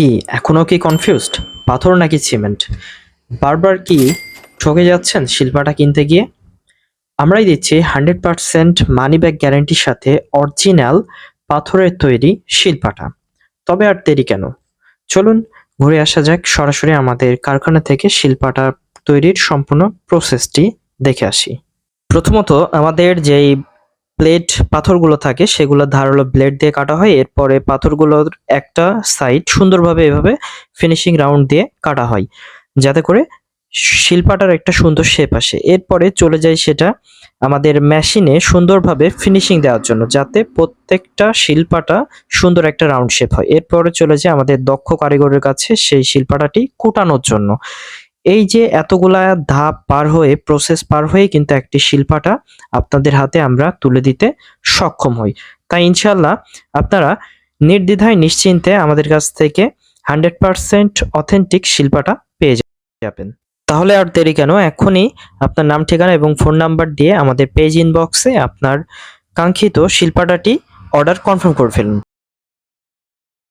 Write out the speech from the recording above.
কি এখনও কি কনফিউজড পাথর নাকি সিমেন্ট বারবার কি ঠকে যাচ্ছেন শিল্পাটা কিনতে গিয়ে? আমরাই দিচ্ছি হান্ড্রেড পার্সেন্ট মানি ব্যাক গ্যারান্টির সাথে অরিজিনাল পাথরের তৈরি শিল্পাটা। তবে আর দেরি কেন? চলুন ঘুরে আসা যাক, সরাসরি আমাদের কারখানা থেকে শিল্পাটা তৈরির সম্পূর্ণ প্রসেসটি দেখে আসি। প্রথমত আমাদের যেই প্লেট পাথরগুলো থাকে, সেগুলো ধারালো ব্লেড দিয়ে কাটা হয়। এরপরে পাথরগুলোর একটা সাইড সুন্দরভাবে এভাবে ফিনিশিং রাউন্ড দিয়ে কাটা হয়, যাতে করে শিল্পাটার একটা সুন্দর শেপ আসে। এরপরে চলে যায় সেটা আমাদের মেশিনে সুন্দরভাবে ফিনিশিং দেওয়ার জন্য, যাতে প্রত্যেকটা শিল্পাটা সুন্দর একটা রাউন্ড শেপ হয়। এরপরে চলে যায় আমাদের দক্ষ কারিগরের কাছে, সেই শিল্পাটাটি কুটানোর জন্য। এই যে এতগুলা ধাপ পার হয়ে প্রসেস পার হয়ে কিন্তু একটি শিল্পাটা আপনাদের হাতে আমরা তুলে দিতে সক্ষম হই। তাই ইনশাল্লাহ আপনারা নির্দ্বিধায়, নিশ্চিন্তে আমাদের কাছ থেকে হান্ড্রেড পার্সেন্ট অথেন্টিক শিল্পাটা পেয়ে যাবেন। তাহলে আর দেরি কেন? এখনই আপনার নাম, ঠিকানা এবং ফোন নাম্বার দিয়ে আমাদের পেজ ইনবক্সে আপনার কাঙ্ক্ষিত শিল্পাটাটি অর্ডার কনফার্ম করে ফেলুন।